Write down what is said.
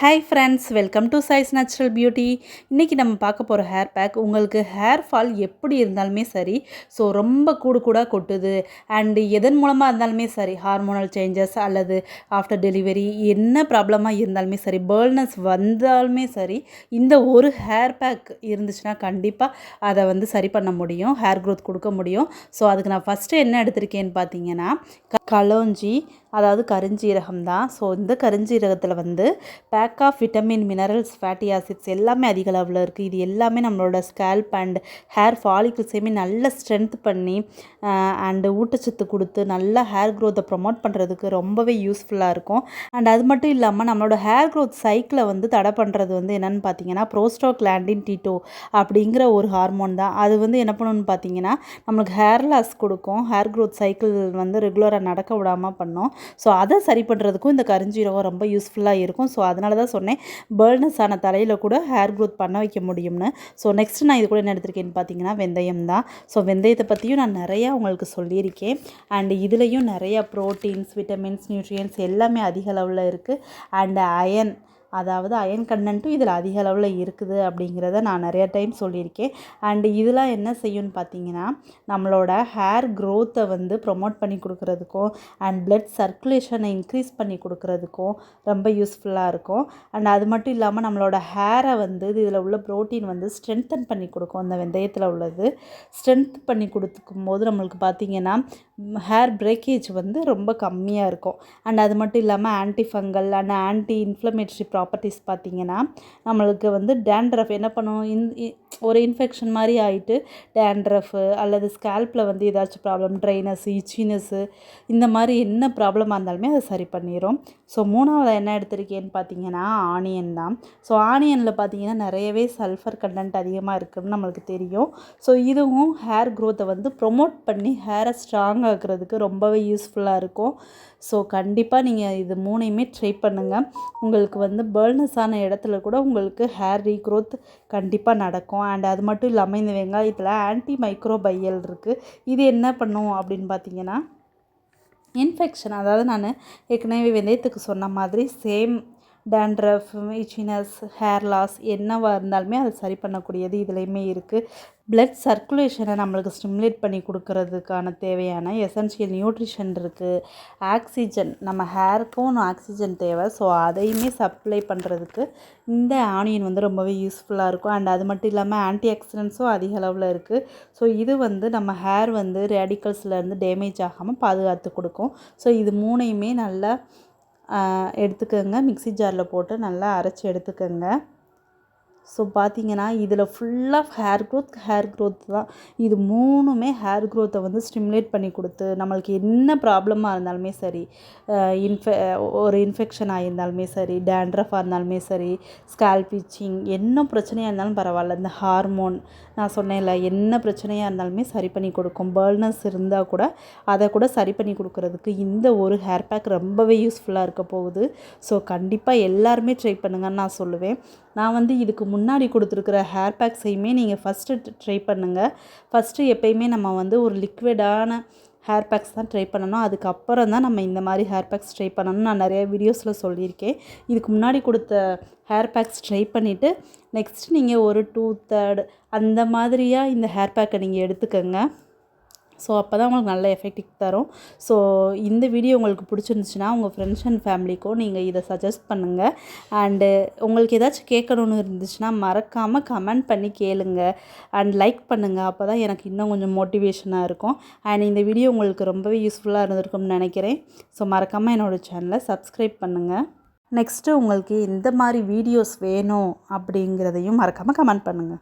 Hi friends welcome to size natural beauty இன்றைக்கி நம்ம பார்க்க போகிற ஹேர் பேக் உங்களுக்கு ஹேர் ஃபால் எப்படி இருந்தாலுமே சரி ஸோ ரொம்ப கூடு கூடாக கொட்டுது. அண்டு எதன் மூலமாக இருந்தாலுமே சரி ஹார்மோனல் சேஞ்சஸ் அல்லது ஆஃப்டர் டெலிவரி என்ன ப்ராப்ளமாக இருந்தாலுமே சரி பேர்னஸ் வந்தாலுமே சரி இந்த ஒரு ஹேர் பேக் இருந்துச்சுன்னா கண்டிப்பாக அதை வந்து சரி பண்ண முடியும் ஹேர் க்ரோத் கொடுக்க முடியும். ஸோ அதுக்கு நான் ஃபஸ்ட்டு என்ன எடுத்திருக்கேன்னு பார்த்தீங்கன்னா களோஞ்சி அதாவது கருஞ்சீரகம் தான் ஸோ இந்த கருஞ்சீரகத்தில் வந்து pack of vitamin minerals fatty acids எல்லாமே அதிக அளவில் இருக்குது இது எல்லாமே நம்மளோட ஸ்கேல்ப் அண்ட் ஹேர் ஃபாலிக்கிள்ஸையுமே நல்ல ஸ்ட்ரென்த் பண்ணி அண்டு ஊட்டச்சத்து கொடுத்து நல்ல ஹேர் க்ரோத்தை ப்ரொமோட் பண்ணுறதுக்கு ரொம்பவே யூஸ்ஃபுல்லாக இருக்கும். அண்ட் அது மட்டும் இல்லாமல் நம்மளோட ஹேர் க்ரோத் சைக்கிளை வந்து தடை பண்ணுறது வந்து என்னென்னு பார்த்தீங்கன்னா ப்ரோஸ்டோக்லாண்டின் டீட்டோ அப்படிங்கிற ஒரு ஹார்மோன் தான். அது வந்து என்ன பண்ணணும்னு பார்த்தீங்கன்னா நம்மளுக்கு ஹேர் லாஸ் கொடுக்கும். ஹேர் க்ரோத் சைக்கிள் வந்து ரெகுலராக நடக்க விடாமல் பண்ணோம். ஸோ அதை சரி பண்ணுறதுக்கும் இந்த கரிஞ்சீரகம் ரொம்ப யூஸ்ஃபுல்லாக இருக்கும். ஸோ அதனால தான் சொன்னேன் பேர்னஸ் ஆன தலையில் கூட ஹேர் க்ரோத் பண்ண வைக்க முடியும்னு. ஸோ நெக்ஸ்ட் நான் இது கூட என்ன எடுத்திருக்கேன்னு பார்த்தீங்கன்னா வெந்தயம் தான். ஸோ வெந்தயத்தை பற்றியும் நான் நிறையா உங்களுக்கு சொல்லியிருக்கேன். அண்ட் இதுலேயும் நிறையா ப்ரோட்டீன்ஸ் விட்டமின்ஸ் நியூட்ரியன்ஸ் எல்லாமே அதிக அளவில் இருக்குது அண்ட் அயன் அதாவது அயன் கண்டென்ட்டும் இதில் அதிக அளவில் இருக்குது அப்படிங்கிறத நான் நிறைய டைம் சொல்லியிருக்கேன். அண்டு இதெல்லாம் என்ன செய்யும்னு பார்த்தீங்கன்னா நம்மளோட ஹேர் க்ரோத்தை வந்து ப்ரொமோட் பண்ணி கொடுக்குறதுக்கும் அண்ட் பிளட் சர்க்குலேஷனை இன்க்ரீஸ் பண்ணி கொடுக்குறதுக்கும் ரொம்ப யூஸ்ஃபுல்லாக இருக்கும். அண்ட் அது மட்டும் இல்லாமல் நம்மளோட ஹேரை வந்து இதில் உள்ள ப்ரோட்டீன் வந்து ஸ்ட்ரென்தன் பண்ணி கொடுக்கும். அந்த வெந்தயத்தில் உள்ளது ஸ்ட்ரென்த் பண்ணி கொடுத்துக்கும் போது நம்மளுக்கு பார்த்திங்கன்னா ஹேர் பிரேக்கேஜ் வந்து ரொம்ப கம்மியாக இருக்கும். அண்ட் அது மட்டும் இல்லாமல் anti fungal and anti inflammatory properties பார்த்திங்கன்னா நம்மளுக்கு வந்து டேண்ட்ரஃப் என்ன பண்ணும்? இன் ஒரு இன்ஃபெக்ஷன் மாதிரி ஆகிட்டு டேண்ட்ரஃபு அல்லது ஸ்கேல்பில் வந்து ஏதாச்சும் ப்ராப்ளம் ட்ரைனஸ் இச்சினஸ்ஸு இந்த மாதிரி என்ன ப்ராப்ளமாக இருந்தாலுமே அதை சரி பண்ணிடும் ஸோ மூணாவது என்ன எடுத்திருக்கேன்னு பார்த்தீங்கன்னா ஆனியன் தான். ஸோ ஆனியனில் பார்த்தீங்கன்னா நிறையவே சல்ஃபர் கண்டென்ட் அதிகமாக இருக்குதுன்னு நம்மளுக்கு தெரியும். ஸோ இதுவும் ஹேர் க்ரோத்தை வந்து ப்ரொமோட் பண்ணி ஹேரை ஸ்ட்ராங் ஆக்குறதுக்கு ரொம்பவே யூஸ்ஃபுல்லாக இருக்கும். ஸோ கண்டிப்பாக நீங்கள் இது மூணையுமே ட்ரை பண்ணுங்கள் உங்களுக்கு வந்து பேர்னஸான இடத்துல கூட உங்களுக்கு ஹேர் ரீக்ரோத் கண்டிப்பாக நடக்கும். அண்ட் அது மட்டும் இல்லாமல் இந்த வெங்காயத்தில் ஆன்டி மைக்ரோபையல் இருக்குது இது என்ன பண்ணும் அப்படின்னு பார்த்தீங்கன்னா இன்ஃபெக்ஷன் அதாவது நான் ஏற்கனவே வெந்தயத்துக்கு சொன்ன மாதிரி same dandruff itchiness hair loss என்னவாக இருந்தாலுமே அதை சரி பண்ணக்கூடியது இதுலேயுமே இருக்குது பிளட் சர்க்குலேஷனை நம்மளுக்கு ஸ்டிமுலேட் பண்ணி கொடுக்கறதுக்கான தேவையான எசென்ஷியல் நியூட்ரிஷன் இருக்குது ஆக்சிஜன் நம்ம ஹேருக்கும் ஆக்சிஜன் தேவை. ஸோ அதையுமே சப்ளை பண்ணுறதுக்கு இந்த ஆனியன் வந்து ரொம்பவே யூஸ்ஃபுல்லாக இருக்கும். அண்ட் அது மட்டும் இல்லாமல் ஆன்டி ஆக்சிடென்ட்ஸும் அதிக அளவில் இருக்குது ஸோ இது வந்து நம்ம ஹேர் வந்து ரேடிக்கல்ஸ்லேருந்து டேமேஜ் ஆகாமல் பாதுகாத்து கொடுக்கும். ஸோ இது மூணையுமே நல்லா எடுத்துக்கோங்க. மிக்சி ஜாரில் போட்டு நல்லா அரைச்சி எடுத்துக்கோங்க. ஸோ பார்த்தீங்கன்னா இதில் ஃபுல்லாக ஹேர் க்ரோத் ஹேர் க்ரோத் தான். இது மூணுமே ஹேர் க்ரோத்தை வந்து ஸ்டிமுலேட் பண்ணி கொடுத்து நம்மளுக்கு என்ன ப்ராப்ளமாக இருந்தாலுமே சரி இன்ஃபெ ஒரு இன்ஃபெக்ஷன் ஆகியிருந்தாலுமே சரி டேண்ட்ரஃபாக இருந்தாலுமே சரி ஸ்கேல் பீச்சிங் என்ன பிரச்சனையாக இருந்தாலும் பரவாயில்ல. இந்த ஹார்மோன் நான் சொன்னேன்ல என்ன பிரச்சனையாக இருந்தாலுமே சரி பண்ணி கொடுக்கும். பேர்னஸ் இருந்தால் கூட அதை கூட சரி பண்ணி கொடுக்குறதுக்கு இந்த ஒரு ஹேர் பேக் ரொம்பவே யூஸ்ஃபுல்லாக இருக்க போகுது. ஸோ கண்டிப்பாக எல்லாருமே ட்ரை பண்ணுங்கன்னு நான் சொல்லுவேன். நான் வந்து இதுக்கு முன் முன்னாடி கொடுத்துருக்குற ஹேர் பேக்ஸையுமே நீங்கள் ஃபஸ்ட்டு ட்ரை பண்ணுங்கள் ஃபஸ்ட்டு எப்பயுமே நம்ம வந்து ஒரு லிக்விடான ஹேர் பேக்ஸ் தான் ட்ரை பண்ணணும். அதுக்கப்புறம் தான் நம்ம இந்த மாதிரி ஹேர் பேக்ஸ் ட்ரை பண்ணணும் நான் நிறைய வீடியோஸில் சொல்லியிருக்கேன். இதுக்கு முன்னாடி கொடுத்த ஹேர் பேக்ஸ் ட்ரை பண்ணிவிட்டு நெக்ஸ்ட் நீங்கள் ஒரு டூ தேர்ட் அந்த மாதிரியாக இந்த ஹேர் பேக்கை நீங்கள் எடுத்துக்கோங்க. ஸோ அப்போ தான் உங்களுக்கு நல்ல எஃபெக்ட் தரும். ஸோ இந்த வீடியோ உங்களுக்கு பிடிச்சிருந்துச்சுன்னா உங்கள் ஃப்ரெண்ட்ஸ் அண்ட் ஃபேமிலிக்கும் நீங்கள் இதை சஜஸ்ட் பண்ணுங்கள் அண்டு உங்களுக்கு ஏதாச்சும் கேட்கணுன்னு இருந்துச்சுன்னா மறக்காமல் கமெண்ட் பண்ணி கேளுங்க. அண்ட் லைக் பண்ணுங்கள் அப்போ தான் எனக்கு இன்னும் கொஞ்சம் மோட்டிவேஷனாக இருக்கும். அண்ட் இந்த வீடியோ உங்களுக்கு ரொம்பவே யூஸ்ஃபுல்லாக இருந்திருக்கும்னு நினைக்கிறேன். ஸோ மறக்காமல் என்னோடய சேனலை சப்ஸ்கிரைப் பண்ணுங்கள் நெக்ஸ்ட்டு உங்களுக்கு இந்த மாதிரி வீடியோஸ் வேணும் அப்படிங்கிறதையும் மறக்காமல் கமெண்ட் பண்ணுங்கள்